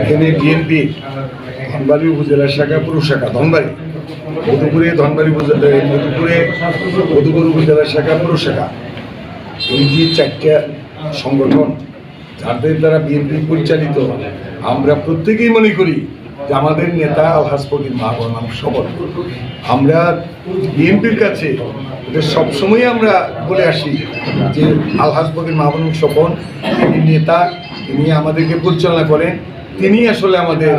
এখানে বিএনপি ধনবাড়ি উপজেলা শাখা পুরুষ শাখা, ধনবাড়ি। মধুপুরে ধনবাড়ি উপজেলা মধুপুরে মধুপুর উপজেলা শাখা পুরুষ শাখা। এই যে চারটা সংগঠন, যাদের দ্বারা বিএনপি পরিচালিত, আমরা প্রত্যেকেই মনে করি যে আমাদের নেতা আলহাজ ফকির মাহবুব শপথ আমরা বিএনপির কাছে এটা সবসময় আমরা বলে আসি যে আলহাজ ফকির মাহবুব স্বপন তিনি নেতা, তিনি আমাদেরকে পরিচালনা করেন। তিনি আসলে আমাদের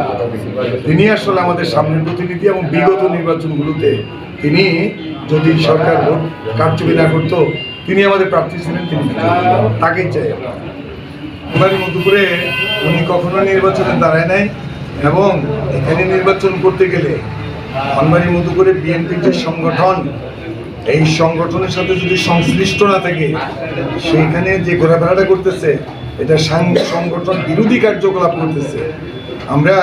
তিনি আসলে আমাদের সামনের প্রতিনিধি এবং বিগত নির্বাচনগুলোতে তিনি যদি সরকার ভোট না করতো, তিনি আমাদের প্রার্থী ছিলেন, তিনি তাকেই চাই ওনার মধ্যপুরে উনি কখনো নির্বাচনে দাঁড়ায় নাই এবং এখানে নির্বাচন করতে গেলে ধনবাড়ি মধুপুরে বিএনপির যে সংগঠন, এই সংগঠনের সাথে যদি সংশ্লিষ্ট না থাকে, সেইখানে যে ঘোরাফেরাটা করতেছে এটা সংগঠন বিরোধী কার্যকলাপ করতেছে। আমরা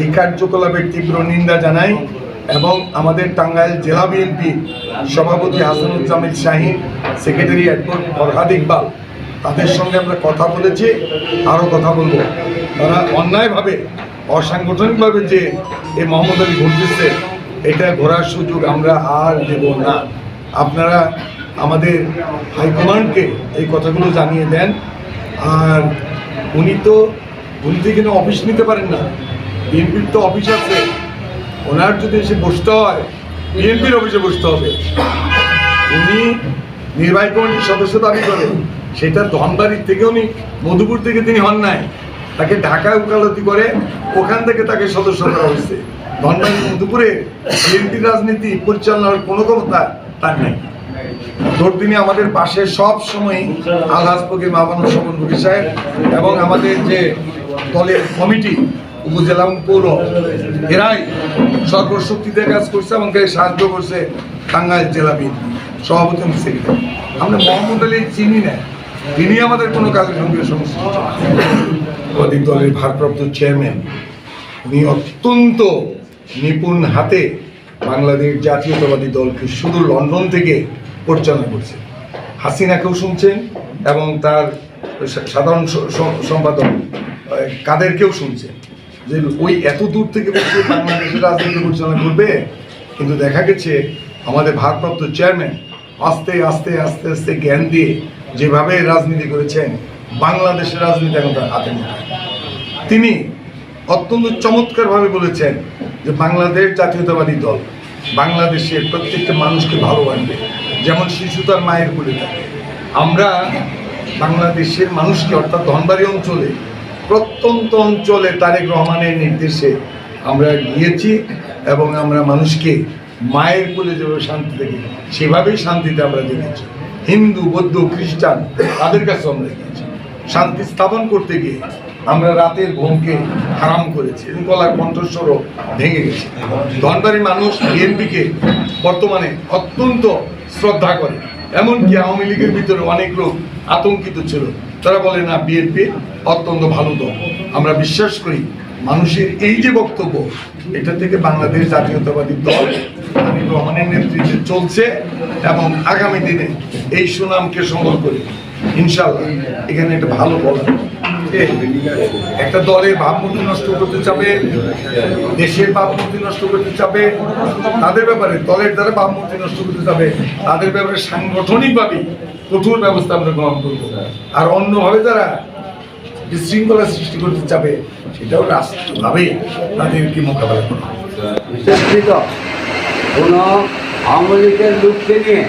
এই কার্যকলাপের তীব্র নিন্দা জানাই এবং আমাদের টাঙ্গাইল জেলা বিএনপি সভাপতি হাসানুজ্জামিল শাহিন সেক্রেটারি অ্যাডভোকেট ফরহাদ ইকবাল, তাদের সঙ্গে আমরা কথা বলেছি, আরও কথা বলব। তারা অন্যায়ভাবে, অসাংগঠনিকভাবে যে এই মোহাম্মদ আলী ঘুরতেছে, এটা ঘোরার সুযোগ আমরা আর দেব না। আপনারা আমাদের হাইকমান্ডকে এই কথাগুলো জানিয়ে দেন। আর উনি তো উনি তো এখানে অফিস নিতে পারেন না। বিএনপির তো অফিস আছে। ওনার যদি এসে বসতে হয় বিএনপির অফিসে বসতে হবে। উনি নির্বাহী কমিটির সদস্য দাবি করেন সেটা ধনবাড়ির থেকে উনি, মধুপুর থেকে তিনি হন নাই। তাকে ঢাকায় উকালতি করে ওখান থেকে তাকে সদস্য করা হয়েছে। ধনবাড়ি মধুপুরে বিএনপি রাজনীতি পরিচালনার কোনো ক্ষমতা তার নেই। তোর তিনি আমাদের পাশে সব সময় আলহাজ ফকির মাহবান স্বপন ফকির সাহেব এবং আমাদের যে দলের কমিটি, উপজেলা এবং পৌর, এরাই সর্বশক্তিতে কাজ করছে এবং সাহায্য করছে টাঙ্গাইল জেলা বিএনপি সভাপতি সেক্রেটারি আমরা মোহাম্মদ আলী চিনি না, তিনি আমাদের কোনো কাজের সঙ্গে সংশ্লিষ্ট। দলের ভারপ্রাপ্ত চেয়ারম্যান, উনি অত্যন্ত নিপুণ হাতে বাংলাদেশ জাতীয়তাবাদী দলকে শুধু লন্ডন থেকে পরিচালনা করছে। হাসিনাকেও শুনছেন এবং তার সাধারণ সম্পাদক কাদেরকেও শুনছেন। যে ওই এত দূর থেকে বাংলাদেশের রাজনীতি পরিচালনা করবে, কিন্তু দেখা গেছে আমাদের ভারপ্রাপ্ত চেয়ারম্যান আস্তে আস্তে আস্তে আস্তে জ্ঞান দিয়ে যেভাবে রাজনীতি করেছেন, বাংলাদেশের রাজনীতি এখন তার হাতে তিনি অত্যন্ত চমৎকারভাবে বলেছেন যে বাংলাদেশ জাতীয়তাবাদী দল বাংলাদেশের প্রত্যেকটা মানুষকে ভালোবাসবে। যেমন শিশু তার মায়ের কোলে থাকে। আমরা বাংলাদেশের মানুষকে, অর্থাৎ ধনবাড়ি অঞ্চলে, প্রত্যন্ত অঞ্চলে তারেক রহমানের নির্দেশে আমরা গিয়েছি এবং আমরা মানুষকে মায়ের কোলে যেভাবে শান্তি দেখি, সেভাবেই শান্তিতে আমরা দেখেছি। হিন্দু, বৌদ্ধ, খ্রিস্টান, তাদের কাছে আমরা গিয়েছি। শান্তি স্থাপন করতে গিয়ে আমরা রাতের ঘুমকে হারাম করেছি। এবং গলার কণ্ঠস্বরও ভেঙে গেছে। ধনবাড়ির মানুষ বিএনপিকে বর্তমানে অত্যন্ত শ্রদ্ধা করে। এমনকি আওয়ামী লীগের ভিতরে অনেক লোক আতঙ্কিত ছিল। তারা বলে না বিএনপি অত্যন্ত ভালো দল। আমরা বিশ্বাস করি মানুষের এই যে বক্তব্য এটা থেকে বাংলাদেশ জাতীয়তাবাদী দল তারেক রহমানের নেতৃত্বে চলছে এবং আগামী দিনে এই সুনামকে সম্বল করে। ইনশাল্লাহ এখানে একটা ভালো। এ, একটা দলের ভাবমূর্তি নষ্ট করতে চাবে দেশের ভাবমূর্তি নষ্ট করতে চাবে তাদের ব্যাপারে, দলের দ্বারা ভাবমূর্তি নষ্ট করতে চাবে তাদের ব্যাপারে সাংগঠনিকভাবে কঠোর ব্যবস্থা আমরা গ্রহণ করব। আর অন্যভাবে যারা বিশৃঙ্খলা সৃষ্টি করতে চাবে সেটাও রাষ্ট্রভাবে তাদেরকে মোকাবেলা বিশেষকৃত, কোনো আওয়ামী লীগের লোককে নিয়ে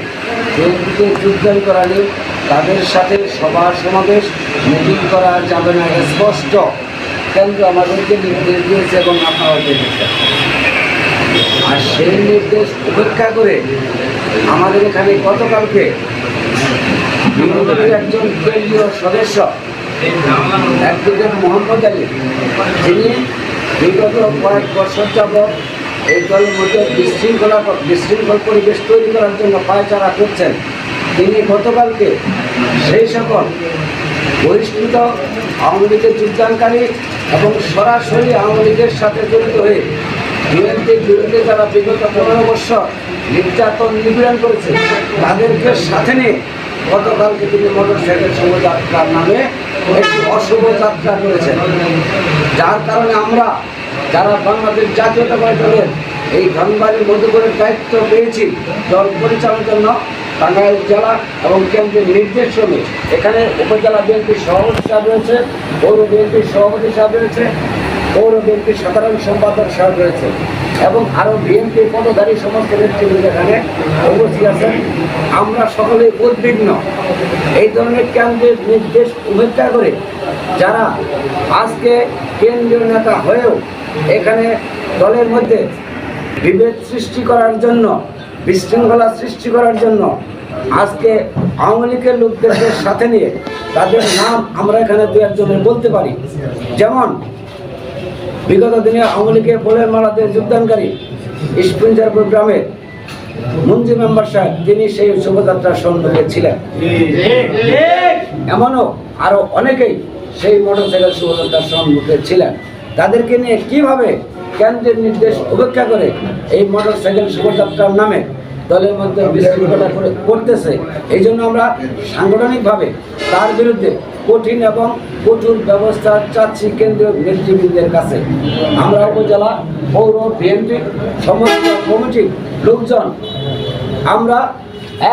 বিএনপিতে যোগদান করালে তাদের সাথে সভা সমাবেশ মিটিং করা যাবে না স্পষ্ট। কেন্দ্র আমাদেরকে নির্দেশ দিয়েছে এবং দেখেছেন। আর সেই নির্দেশ উপেক্ষা করে আমাদের এখানে গতকালকে একজন কেন্দ্রীয় সদস্য অ্যাডভোকেট মোহাম্মদ আলী, যিনি বিগত কয়েক বছর যাবৎ এই দলের মধ্যে বিশৃঙ্খলা, বিশৃঙ্খল পরিবেশ তৈরি করার জন্য পায়চারা করছেন। তিনি গতকালকে সেই সকল বহিষ্কৃত আওয়ামী লীগের যোগদানকারী এবং সরাসরি আওয়ামী লীগের সাথে জড়িত হয়ে বিএনপির বিরুদ্ধে যারা বিগত পনেরো বছর নির্যাতন নিপীড়ন করেছে, তাদেরকে সাথে নিয়ে গতকালকে তিনি মোটর সাইকেল শোভাযাত্রার নামে একটি অশুভ যাত্রা করেছেন। যার কারণে আমরা যারা বাংলাদেশ জাতীয়তাবাদী দলের এই ধনবাড়ির মধুপুরের দায়িত্ব পেয়েছি, দল পরিচালনার জন্য টাঙ্গাইল জেলা এবং কেন্দ্রের নির্দেশ ক্রমে এখানে উপজেলা বিএনপির সভাপতি সাহেব রয়েছে, পৌর বিএনপির সভাপতি সাহেব রয়েছে, পৌর বিএনপির সাধারণ সম্পাদক সাহেব রয়েছে এবং আরও বিএনপি পদধারী সমস্ত নেতৃবৃন্দ এখানে উপস্থিত আছেন। আমরা সকলে উদ্বিগ্ন। এই ধরনের কেন্দ্রের নির্দেশ উপেক্ষা করে যারা আজকে কেন্দ্রীয় নেতা হয়েও এখানে দলের মধ্যে বিভেদ সৃষ্টি করার জন্য বিশৃঙ্খলা সৃষ্টি করার জন্য আজকে আওয়ামী লীগের লোকদেরকে সাথে নিয়ে তাদের নাম আমরা এখানে দু একজনের বলতে পারি। যেমন, বিগত দিনে আওয়ামী লীগের ফুলের মালাতে যোগদানকারী স্প্রিঞ্জারপুর গ্রামের মঞ্জু মেম্বার সাহেব, তিনি সেই শোভাযাত্রার সম্মুখে ছিলেন। এমনও আরও অনেকেই সেই মোটরসাইকেল শোভাযাত্রার সম্মুখে ছিলেন। তাদেরকে নিয়ে কীভাবে কেন্দ্রের নির্দেশ উপেক্ষা করে এই মোটর সাইকেল শোভাযাত্রার নামে দলের মধ্যে বিশৃঙ্খলা করে করতেছে। এই জন্য আমরা সাংগঠনিকভাবে তার বিরুদ্ধে কঠিন এবং কঠোর ব্যবস্থা চাচ্ছি কেন্দ্রীয় নেতৃবৃন্দের কাছে। আমরা উপজেলা পৌর বিএনপি সমস্ত কমিটির লোকজন আমরা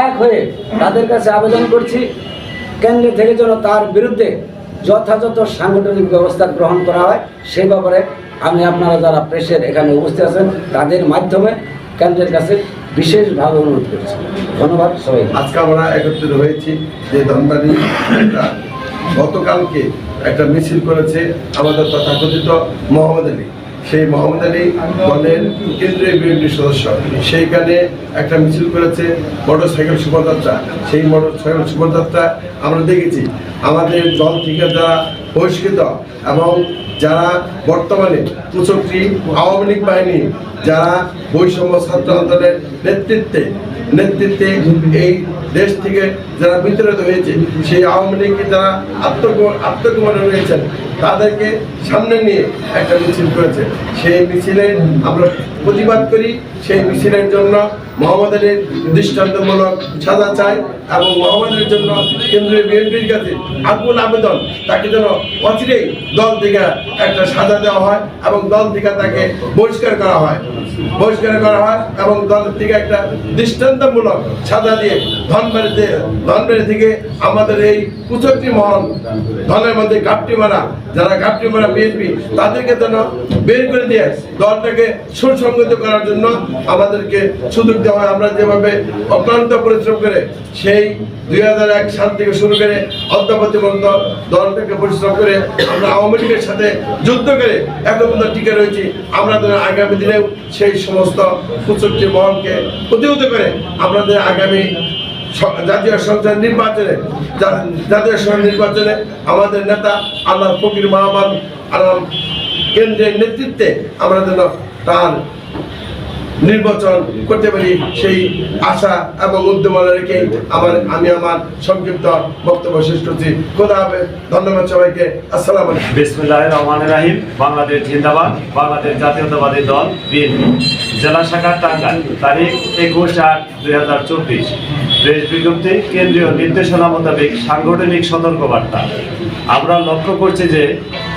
এক হয়ে তাদের কাছে আবেদন করছি। কেন্দ্র থেকে যেন তার বিরুদ্ধে যথাযথ সাংগঠনিক ব্যবস্থা গ্রহণ করা হয়, সেই ব্যাপারে আমি আপনারা যারা প্রেসের এখানে উপস্থিত আছেন, তাদের মাধ্যমে কেন্দ্রের কাছে বিশেষভাবে অনুরোধ করছি। ধন্যবাদ সবাই আজকে আমরা একত্রিত হয়েছি যে একটা গতকালকে একটা মিছিল করেছে আমাদের তথাকথিত মোহাম্মদ আলী। সেই মোহাম্মদ আলী দলের কেন্দ্রীয় বিএনপি সদস্য। সেইখানে একটা মিছিল করেছে মোটর সাইকেল শোভাযাত্রা। সেই মোটর সাইকেল শোভাযাত্রা আমরা দেখেছি। আমাদের দল থেকে যারা বহিষ্কৃত এবং যারা বর্তমানে কুচক্রি আওয়ামী লীগ বাহিনী, যারা বৈষম্য ছাত্র আন্দোলনের নেতৃত্বে নেতৃত্বে এই দেশ থেকে যারা বিতাড়িত হয়েছে, সেই আওয়ামী লীগকে যারা আত্মগ, আত্মগোপনে রয়েছেন তাদেরকে সামনে নিয়ে একটা মিছিল করেছে। সেই মিছিলে আমরা প্রতিবাদ করি। সেই মিছিলের জন্য মোহাম্মদ আলীর দৃষ্টান্তমূলক সাজা চাই এবং মোহাম্মদ আলীর জন্য কেন্দ্রীয় বিএনপির কাছে আকুল আবেদন, তাকে যেন অচিরেই দল থেকে একটা সাজা দেওয়া হয় এবং দল থেকে তাকে বহিষ্কার করা হয়। বহিষ্কার করা হয় এবং দল থেকে একটা দৃষ্টান্তমূলক সাজা দিয়ে ধনবাড়িতে ধনবাড়ি থেকে আমাদের এই কুচক্রি মহল ধনের মধ্যে ঘাপটি মারা যারা ঘাপটি মারা বিএনপি, তাদেরকে যেন বের করে দিয়ে দলটাকে সুসংগত করার জন্য আমাদেরকে সুযোগ দেওয়া হয়। আমরা যেভাবে অক্লান্ত পরিশ্রম করে সেই দুই হাজার এক সাল থেকে শুরু করে অদ্যাবধি পর্যন্ত দলটাকে পরিশ্রম করে আমরা আওয়ামী লীগের সাথে যুদ্ধ করে এখন পর্যন্ত টিকে রয়েছি। আমরা আগামী দিনেও সেই সমস্ত কুচক্রি মহলকে প্রতিহত করে আমাদের আগামী জাতীয় সংসদ নির্বাচনে জাতীয় সংসদ নির্বাচনে আমাদের নেতা আল্লাহ ফকির মাহমান আলম কেন্দ্রের নেতৃত্বে আমরা যেন তার নির্বাচন করতে পারি সেই আশা এবং উদ্যমনা রেখে আমার, আমি আমার সংক্ষিপ্ত বক্তব্য শেষ করছি। খোদা হবে ধন্যবাদ সবাইকে। আসসালাম বিসমুল্লাহ রহমান রাহিম। বাংলাদেশ জিন্দাবাদ, বাংলাদেশ জাতীয়তাবাদী দল, বিএনপি। জেলা শাখা টাঙ্গাইল, তারিখ একুশ আট দুই হাজার চব্বিশ। প্রেস বিজ্ঞপ্তি, কেন্দ্রীয় নির্দেশনা মোতাবেক সাংগঠনিক সতর্কবার্তা। আমরা লক্ষ্য করছি যে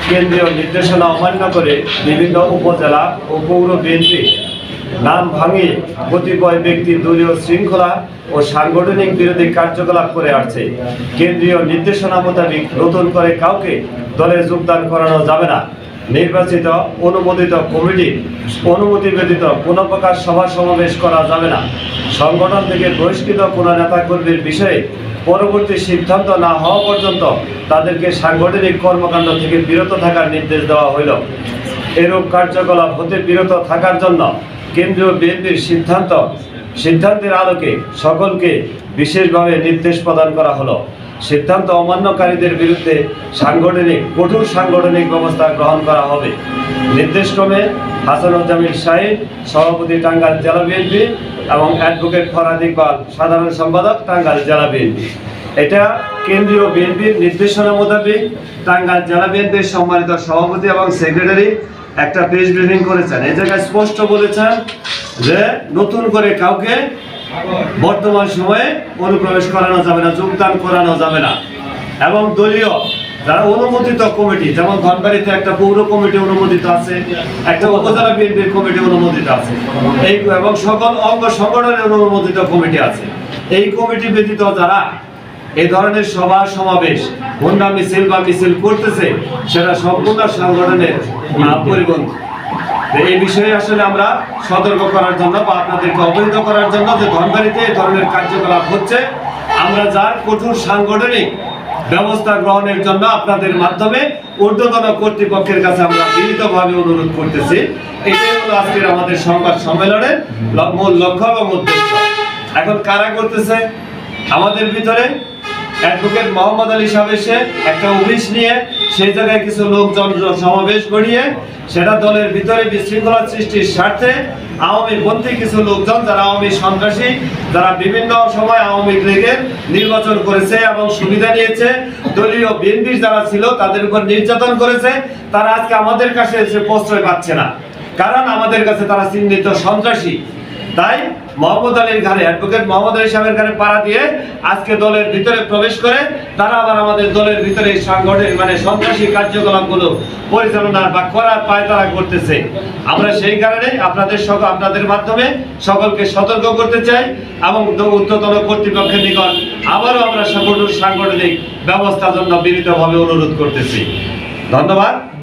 কেন্দ্রীয় নির্দেশনা অমান্য করে বিভিন্ন উপজেলা ও পৌর বিএনপি নাম ভাঙিয়ে কতিপয় ব্যক্তি দলীয় শৃঙ্খলা ও সাংগঠনিক বিরোধী কার্যকলাপ করে আসছে। কেন্দ্রীয় নির্দেশনা মোতাবেক নতুন করে কাউকে দলে যোগদান করানো যাবে না। নির্বাচিত, অনুমোদিত কমিটি, অনুমতি ব্যতীত কোনো প্রকার সভা সমাবেশ করা যাবে না। সংগঠন থেকে বহিষ্কৃত কোনো নেতাকর্মীর বিষয়ে পরবর্তী সিদ্ধান্ত না হওয়া পর্যন্ত তাদেরকে সাংগঠনিক কর্মকাণ্ড থেকে বিরত থাকার নির্দেশ দেওয়া হইল। এরূপ কার্যকলাপ হতে বিরত থাকার জন্য কেন্দ্রীয় বিএনপির সিদ্ধান্ত, সিদ্ধান্তের আলোকে সকলকে বিশেষভাবে নির্দেশ প্রদান করা হলো। সিদ্ধান্ত অমান্যকারীদের বিরুদ্ধে সাংগঠনিক, কঠোর সাংগঠনিক ব্যবস্থা গ্রহণ করা হবে। নির্দেশক্রমে হাসানুজ্জামিল শাহিদ সভাপতি টাঙ্গাইল জেলা বিএনপি এবং অ্যাডভোকেট ফরাদ ইকবাল, সাধারণ সম্পাদক টাঙ্গাইল জেলা বিএনপি। এটা কেন্দ্রীয় বিএনপির নির্দেশনা মোতাবেক টাঙ্গাইল জেলা বিএনপির সম্মানিত সভাপতি এবং সেক্রেটারি একটা প্রেস ব্রিফিং করেছেন। এই জায়গায় স্পষ্ট বলেছেন যে নতুন করে কাউকে বর্তমান সময়ে অনুপ্রবেশ করানো যাবে না, যোগদান করানো যাবে না। এবং দলীয় যারা অনুমোদিত কমিটি, যেমন ধনবাড়িতে একটা পৌর কমিটি অনুমোদিত আছে, একটা উপজেলা বিএনপির কমিটি অনুমোদিত আছে। এই এবং সকল অঙ্গ সংগঠনের অনুমোদিত কমিটি আছে। এই কমিটি ব্যতীত যারা এই ধরনের সভা সমাবেশ হুন্ডা মিছিল বা মিছিল করতেছে, সেটা সম্পূর্ণ সংগঠনের পরিপন্থী। এই বিষয়ে আসলে আমরা সতর্ক করার জন্য বা আপনাদেরকে অবহিত করার জন্য যে ধনবাড়িতে এই ধরনের কার্যকলাপ হচ্ছে, আমরা যার কঠোর সাংগঠনিক ব্যবস্থা গ্রহণের জন্য আপনাদের মাধ্যমে ঊর্ধ্বতন কর্তৃপক্ষের কাছে আমরা বিনীতভাবে অনুরোধ করতেছি। এটাই হলো আজকের আমাদের সংবাদ সম্মেলনের মূল লক্ষ্য এবং উদ্দেশ্য। এখন কারা করতেছে? আমাদের ভিতরে অ্যাডভোকেট মোহাম্মদ আলী এসে একটা অফিস নিয়ে সেই জায়গায় কিছু লোকজন সমাবেশ করিয়ে সেটা দলের ভিতরে বিশৃঙ্খলা সৃষ্টির স্বার্থে আওয়ামী পন্থী কিছু লোকজন, যারা আওয়ামী সন্ত্রাসী, যারা বিভিন্ন সময় আওয়ামী লীগের নির্বাচন করেছে এবং সুবিধা নিয়েছে, দলীয় বিএনপির যারা ছিল তাদের উপর নির্যাতন করেছে, তারা আজকে আমাদের কাছে এসে প্রশ্রয় পাচ্ছে না। কারণ আমাদের কাছে তারা চিহ্নিত সন্ত্রাসী। তাই মোহাম্মদ আলীর ঘরে অ্যাডভোকেট মোহাম্মদ আলী সাহেবের ঘরে পাড়া দিয়ে আজকে দলের ভিতরে প্রবেশ করে তারা আবার আমাদের দলের ভিতরে সাংগঠনিক মানে সন্ত্রাসী কার্যকলাপগুলো পরিচালনা বা করার পায় তারা করতেছে। আমরা সেই কারণে আপনাদের সকল আপনাদের মাধ্যমে সকলকে সতর্ক করতে চাই এবং উচ্চতর কর্তৃপক্ষের নিকট আবারও আমরা সকল সাংগঠনিক ব্যবস্থার জন্য বিনীতভাবে অনুরোধ করতেছি। ধন্যবাদ।